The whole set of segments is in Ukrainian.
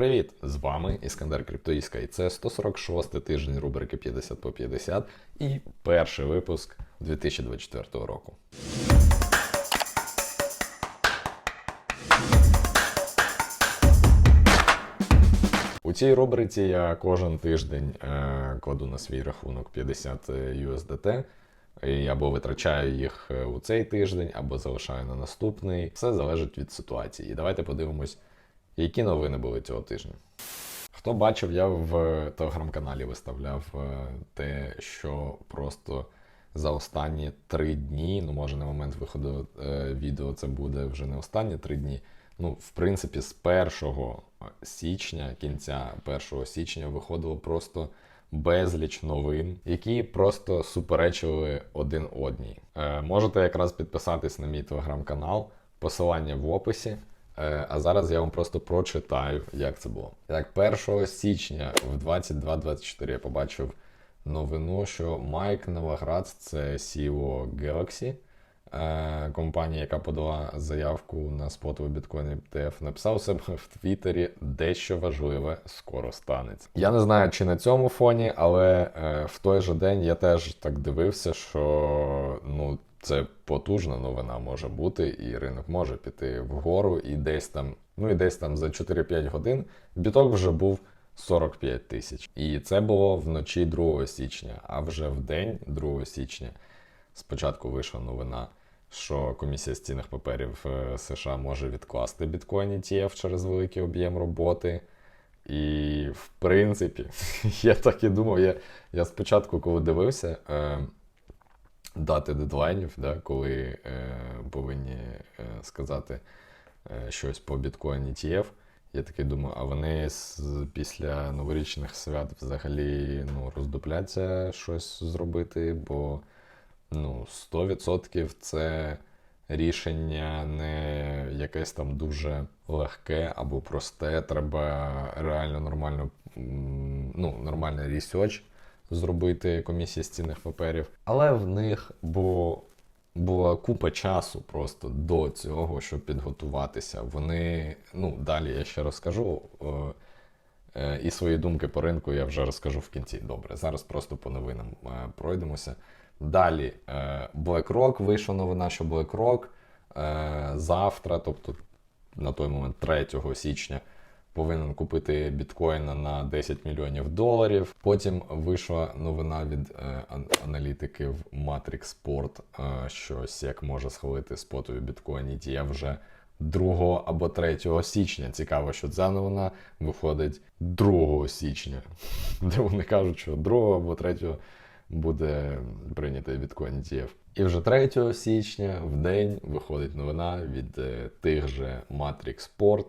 Привіт! З вами Іскандер Криптоїска, і це 146 тиждень рубрики 50 по 50 і перший випуск 2024 року. У цій рубриці я кожен тиждень е, кладу на свій рахунок 50 USDT. І або витрачаю їх е, у цей тиждень, або залишаю на наступний. Все залежить від ситуації. І давайте подивимось, які новини були цього тижня. Хто бачив, я в телеграм-каналі виставляв е, те, що просто за останні три дні, ну може на момент виходу е, відео це буде вже не останні три дні. Ну, в принципі, з 1 січня, кінця 1 січня, виходило просто безліч новин, які просто суперечили один одній. Е, можете якраз підписатись на мій телеграм-канал, посилання в описі. Е, а зараз я вам просто прочитаю, як це було. Так, 1 січня в 22.24 я побачив новину, що Майк Новоградц, це CEO Galaxy, е, компанія, яка подала заявку на спотовий біткоін ETF, написав себе в Твіттері дещо важливе скоро станеться. Я не знаю, чи на цьому фоні, але е, в той же день я теж так дивився, що ну. Це потужна новина може бути, і ринок може піти вгору, і десь там, ну і десь там за 4-5 годин біток вже був 45 тисяч. І це було вночі 2 січня. А вже в день 2 січня спочатку вийшла новина, що комісія з цінних паперів е, США може відкласти біткоін ETF через великий об'єм роботи. І в принципі, я так і думав, я, я спочатку, коли дивився. Е, дати дедлайнів, да, коли е, повинні е, сказати е, щось по біткоін ETF. Я такий думаю, а вони після новорічних свят взагалі ну, роздупляться щось зробити, бо ну, 100% це рішення не якесь там дуже легке або просте. Треба реально нормально, ну, нормальний ресерч зробити комісія з цінних паперів. Але в них було, була купа часу просто до цього, щоб підготуватися. Вони, ну, далі я ще розкажу. е, е, І свої думки по ринку я вже розкажу в кінці. Добре, зараз просто по новинам е, пройдемося. Далі BlackRock вийшла новина, що BlackRock завтра, тобто на той момент 3 січня, повинен купити біткоїна на 10 мільйонів доларів. Потім вийшла новина від е, аналітиків Matrix Sport, е, що SEC може схвалити спотові біткоін ETF вже 2 або 3 січня. Цікаво, що ця новина виходить 2 січня, де вони кажуть, що 2 або 3 буде прийнятий біткоін ETF. І вже 3 січня в день виходить новина від е, тих же Matrix Sport,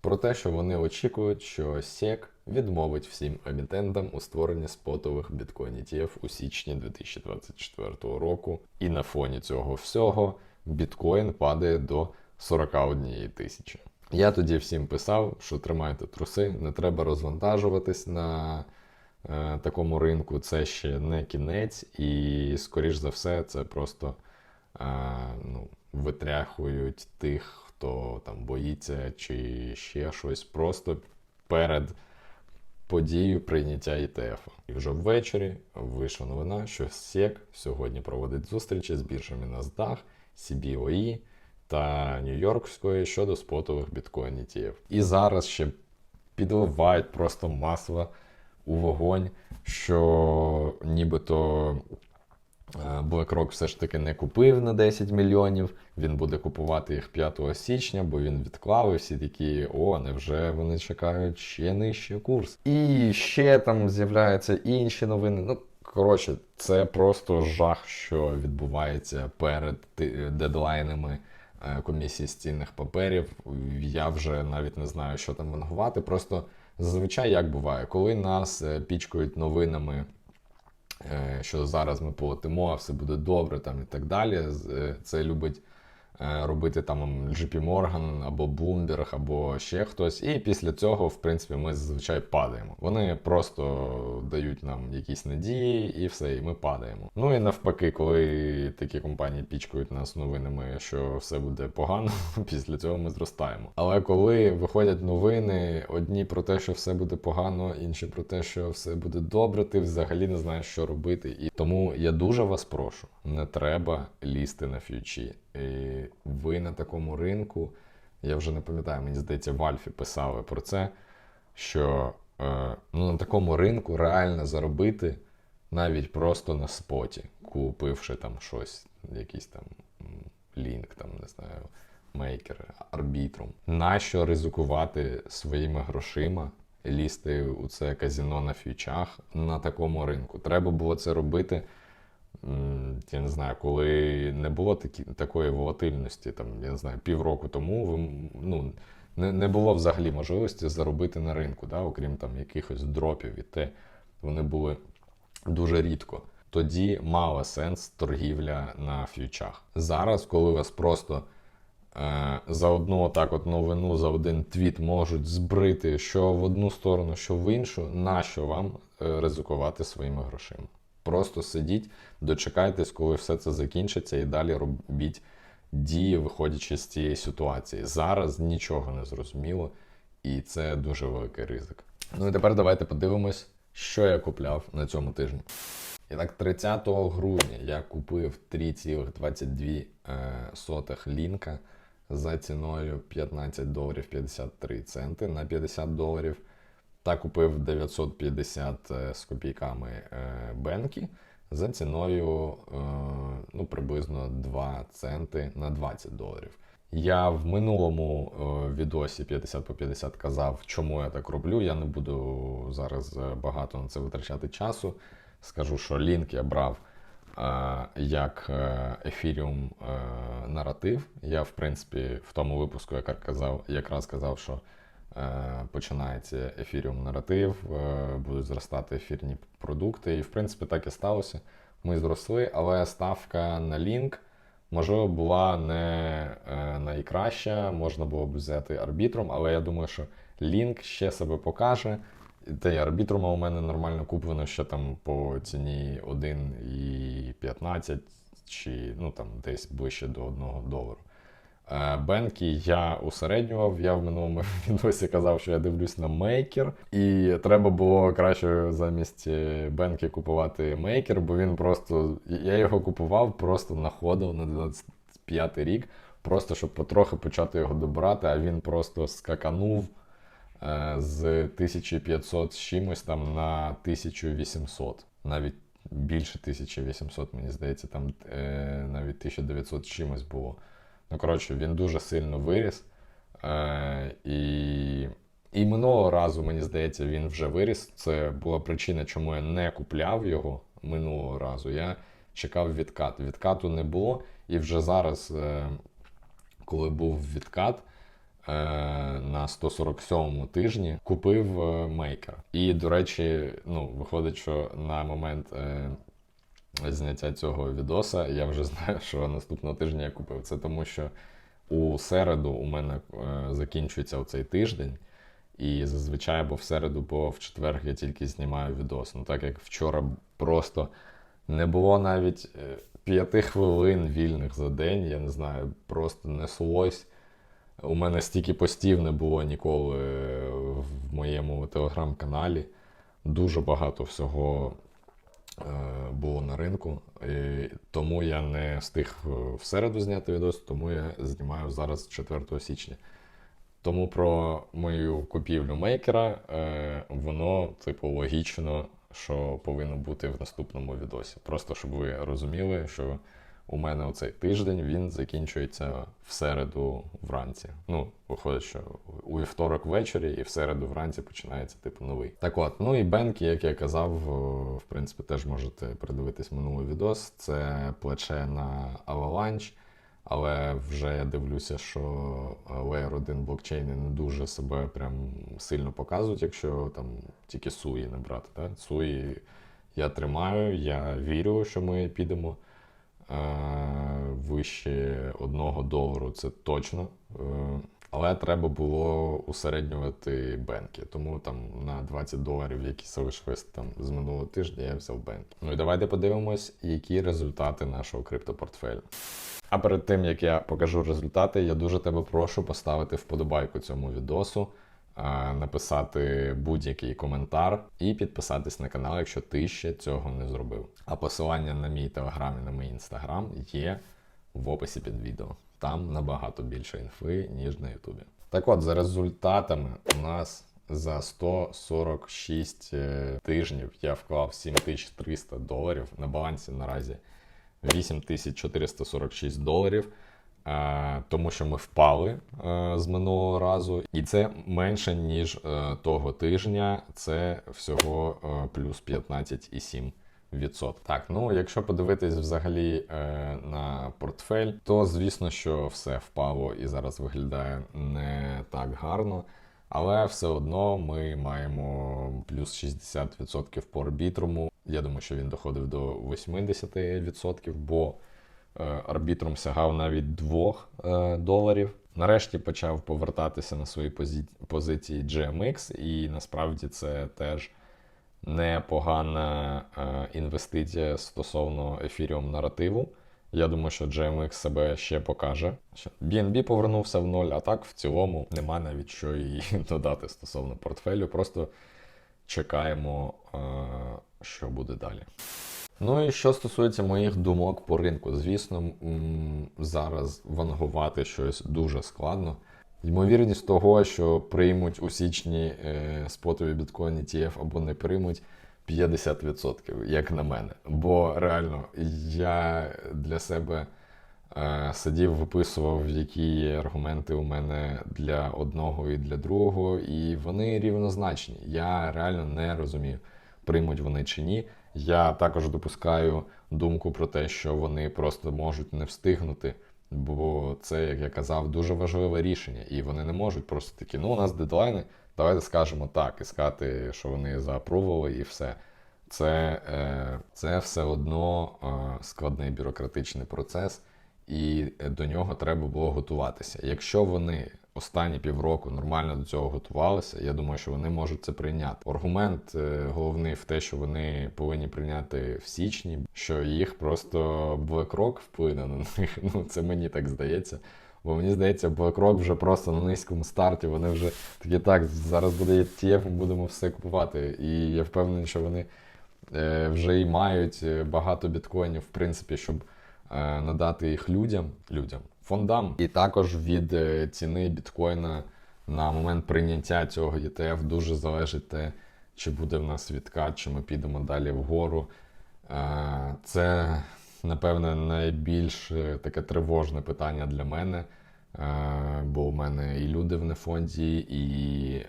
про те, що вони очікують, що SEC відмовить всім емітентам у створенні спотових біткоін ETF у січні 2024 року. І на фоні цього всього біткоін падає до 41 тисячі. Я тоді всім писав, що тримайте труси, не треба розвантажуватись на е, такому ринку. Це ще не кінець, і, скоріш за все, це просто е, ну, витряхують тих, хто там боїться чи ще щось, просто перед подією прийняття ETF. І вже ввечері вийшла новина, що SEC сьогодні проводить зустрічі з біржами NASDAQ, CBOE та Нью-Йоркської щодо спотових біткоін ETF. І зараз ще підливають просто масло у вогонь, що нібито BlackRock все ж таки не купив на 10 мільйонів. Він буде купувати їх 5 січня, бо він відклав і всі такі, о, невже вони чекають ще нижчий курс. І ще там з'являються інші новини. Ну, коротше, це просто жах, що відбувається перед дедлайнами е, комісії з цінних паперів. Я вже навіть не знаю, що там вангувати. Просто зазвичай як буває, коли нас е, пічкають новинами е, що зараз ми полетимо, все буде добре там і так далі. Е, Це любить е, робити там JP Morgan або Bloomberg, або ще хтось. І після цього, в принципі, ми зазвичай падаємо. Вони просто дають нам якісь надії і все, і ми падаємо. Ну і навпаки, коли такі компанії пічкають нас новинами, що все буде погано, після цього ми зростаємо. Але коли виходять новини, одні про те, що все буде погано, інші про те, що все буде добре, ти взагалі не знаєш, що робити. І тому я дуже вас прошу, не треба лізти на фьючі. І ви на такому ринку, я вже не пам'ятаю, мені здається, в Альфі писали про це, що е, ну, на такому ринку реально заробити навіть просто на споті, купивши там щось, якийсь там лінк, там, не знаю, мейкер, арбітрум. Нащо ризикувати своїми грошима, лізти у це казіно на фьючах на такому ринку? Треба було це робити. Я не знаю, коли не було такі, такої волатильності, там, я не знаю, півроку тому ви, ну, не, не було взагалі можливості заробити на ринку, да, окрім там якихось дропів і те, вони були дуже рідко. Тоді мала сенс торгівля на фьючах. Зараз, коли вас просто е, за одну так от новину, за один твіт можуть збрити що в одну сторону, що в іншу, нащо вам е, ризикувати своїми грошима? Просто сидіть, дочекайтесь, коли все це закінчиться, і далі робіть дії, виходячи з цієї ситуації. Зараз нічого не зрозуміло, і це дуже великий ризик. Ну і тепер давайте подивимось, що я купляв на цьому тижні. І так, 30 грудня я купив 3,22 е, лінка за ціною 15 доларів 53 центи на 50 доларів. Та купив 950 е, з копійками е, бенкі за ціною е, ну, приблизно 2 центи на 20 доларів. Я в минулому відосі 50 по 50 казав, чому я так роблю. Я не буду зараз багато на це витрачати часу. Скажу, що лінк я брав як е, Ethereum е, наратив. Я, в принципі, в тому випуску якраз казав, що починається Ethereum наратив, е, будуть зростати ефірні продукти. І, в принципі, так і сталося. Ми зросли, але ставка на лінк, можливо, була не е, найкраща, можна було б взяти арбітром, але я думаю, що лінк ще себе покаже. Та й арбітрума у мене нормально куплено ще там по ціні 1,15 чи ну там десь ближче до 1 долару. Е, Бенкі я усереднював. Я в минулому відосі казав, що я дивлюсь на мейкер, і треба було краще замість е, Бенкі купувати мейкер, бо він просто. Я його купував, просто находив на 25 рік, просто щоб потрохи почати його добирати, а він просто скаканув е, з 1500 з чимось там на 1800. Навіть більше 1800, мені здається, там навіть 1900 з чимось було. Ну, коротше, він дуже сильно виріс. Е, і, і минулого разу, мені здається, він вже виріс. Це була причина, чому я не купляв його минулого разу. Я чекав відкат. Відкату не було. І вже зараз, е, коли був відкат е, на 147-му тижні, купив е, мейкер. І, до речі, ну, виходить, що на момент. Е, зняття цього відоса, я вже знаю, що наступного тижня я купив. Це тому, що у середу у мене е, закінчується оцей тиждень. І зазвичай або в середу, або в четвер я тільки знімаю відос. Ну так як вчора просто не було навіть е, п'яти хвилин вільних за день, я не знаю, просто неслось. У мене стільки постів не було ніколи е, в моєму телеграм-каналі. Дуже багато всього було на ринку. І тому я не встиг е, в середу зняти відос, тому я знімаю зараз 4 січня. Тому про мою купівлю мейкера, е, воно, типу, логічно, що повинно бути в наступному відосі. Просто щоб ви розуміли, що у мене оцей тиждень він закінчується в середу вранці. Ну, виходить, що у вівторок ввечері і в середу вранці починається типу новий. Так от, ну і Бенкі, як я казав, в принципі, теж можете передивитись минулий відос. Це плече на Avalanche. Але вже я дивлюся, що Layer 1 блокчейни не дуже себе прям сильно показують, якщо там тільки суї не брати. Так? Суї я тримаю, я вірю, що ми підемо вище 1 долару, це точно. Е, але треба було усереднювати бенки. Тому там на 20 доларів, які залишились там з минулого тижня, я взяв бенки. Ну і давайте подивимось, які результати нашого криптопортфелю. А перед тим як я покажу результати, я дуже тебе прошу поставити вподобайку цьому відосу, написати будь-який коментар і підписатись на канал, якщо ти ще цього не зробив. А посилання на мій телеграм і на мій інстаграм є в описі під відео. Там набагато більше інфи, ніж на Ютубі. Так от, за результатами, у нас за 146 е, тижнів я вклав 7300 доларів. На балансі наразі 8446 доларів. Е, Тому що ми впали е, з минулого разу, і це менше ніж е, того тижня. Це всього плюс 15,7%. Відсот. Так, ну якщо подивитись взагалі е, на портфель, то звісно, що все впало і зараз виглядає не так гарно. Але все одно ми маємо плюс 60% по арбітруму. Я думаю, що він доходив до 80%, бо е, арбітрум сягав навіть 2 е, доларів. Нарешті почав повертатися на свої позиції GMX, і насправді це теж непогана е, інвестиція стосовно Ethereum наративу. Я думаю, що GMX себе ще покаже. BNB повернувся в ноль, а так в цілому нема навіть що і додати стосовно портфелю. Просто чекаємо, що буде далі. Ну і що стосується моїх думок по ринку, звісно, зараз вангувати щось дуже складно. Ймовірність того, що приймуть у січні е, спотові біткоін ETF або не приймуть 50%, як на мене. Бо реально я для себе е, сидів, виписував, які аргументи у мене для одного і для другого, і вони рівнозначні. Я реально не розумію, приймуть вони чи ні. Я також допускаю думку про те, що вони просто можуть не встигнути. Бо це, як я казав, дуже важливе рішення, і вони не можуть просто такі, ну у нас дедлайни, давайте скажемо так, і сказати, що вони заапрували, і все. Це, е, це все одно е, складний бюрократичний процес, і до нього треба було готуватися. Якщо вони останні півроку нормально до цього готувалися, я думаю, що вони можуть це прийняти. Аргумент е, головний в те, що вони повинні прийняти в січні, що їх просто BlackRock вплине на них. Ну це мені так здається. Бо мені здається, BlackRock вже просто на низькому старті. Вони вже такі так, зараз буде ETF, ми будемо все купувати. І я впевнений, що вони е, вже і мають багато біткоїнів, в принципі, щоб е, надати їх людям, людям, фондам. І також від е, ціни біткоїна на момент прийняття цього ETF дуже залежить те, чи буде в нас відкат, чи ми підемо далі вгору. Е, Це, напевне, найбільш е, таке тривожне питання для мене. Бо у мене і люди в нефонді, і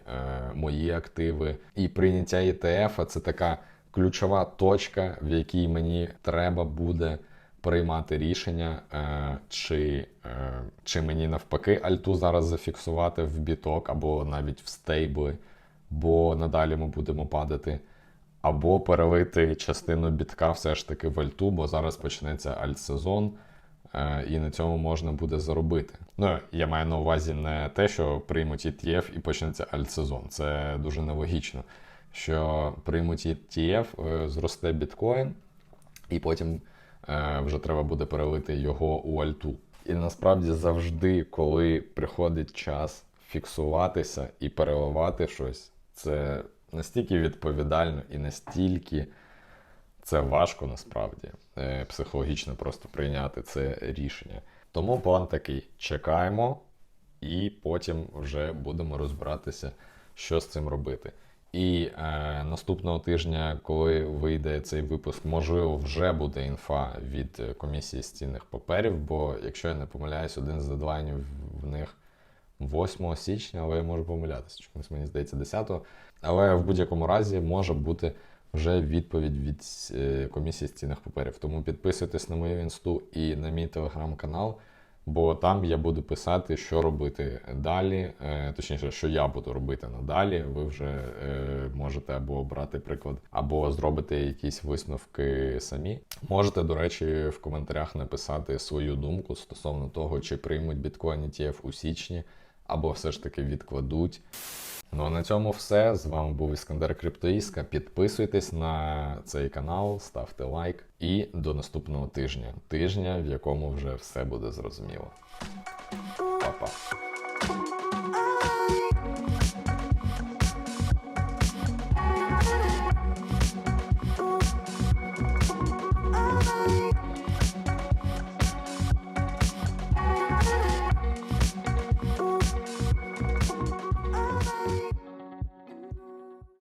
мої активи. І прийняття ETF це така ключова точка, в якій мені треба буде приймати рішення, е, чи, е, чи мені навпаки альту зараз зафіксувати в біток або навіть в стейбли, бо надалі ми будемо падати. Або перелити частину бітка все ж таки в альту, бо зараз почнеться альтсезон, е, і на цьому можна буде заробити. Ну, я маю на увазі не те, що приймуть ETF і почнеться альтсезон. Це дуже нелогічно. Що приймуть ETF, зросте біткоін, і потім вже треба буде перелити його у альту. І насправді завжди, коли приходить час фіксуватися і переливати щось, це настільки відповідально і настільки це важко насправді е, психологічно просто прийняти це рішення. Тому план такий: чекаємо, і потім вже будемо розбиратися, що з цим робити. І е, наступного тижня, коли вийде цей випуск, можливо, вже буде інфа від комісії з цінних паперів. Бо, якщо я не помиляюсь, один з дедлайнів в них 8 січня, але я можу помилятися. Чомусь мені здається 10-го. Але в будь-якому разі може бути вже відповідь від е, комісії з цінних паперів. Тому підписуйтесь на мою інсту і на мій телеграм-канал. Бо там я буду писати, що робити далі, е, точніше, що я буду робити надалі. Ви вже е, можете або обрати приклад, або зробити якісь висновки самі. Можете, до речі, в коментарях написати свою думку стосовно того, чи приймуть біткоін ETF у січні, або все ж таки відкладуть. Ну а на цьому все. З вами був Іскандер Криптоїска. Підписуйтесь на цей канал, ставте лайк і до наступного тижня. Тижня, в якому вже все буде зрозуміло. Па-па.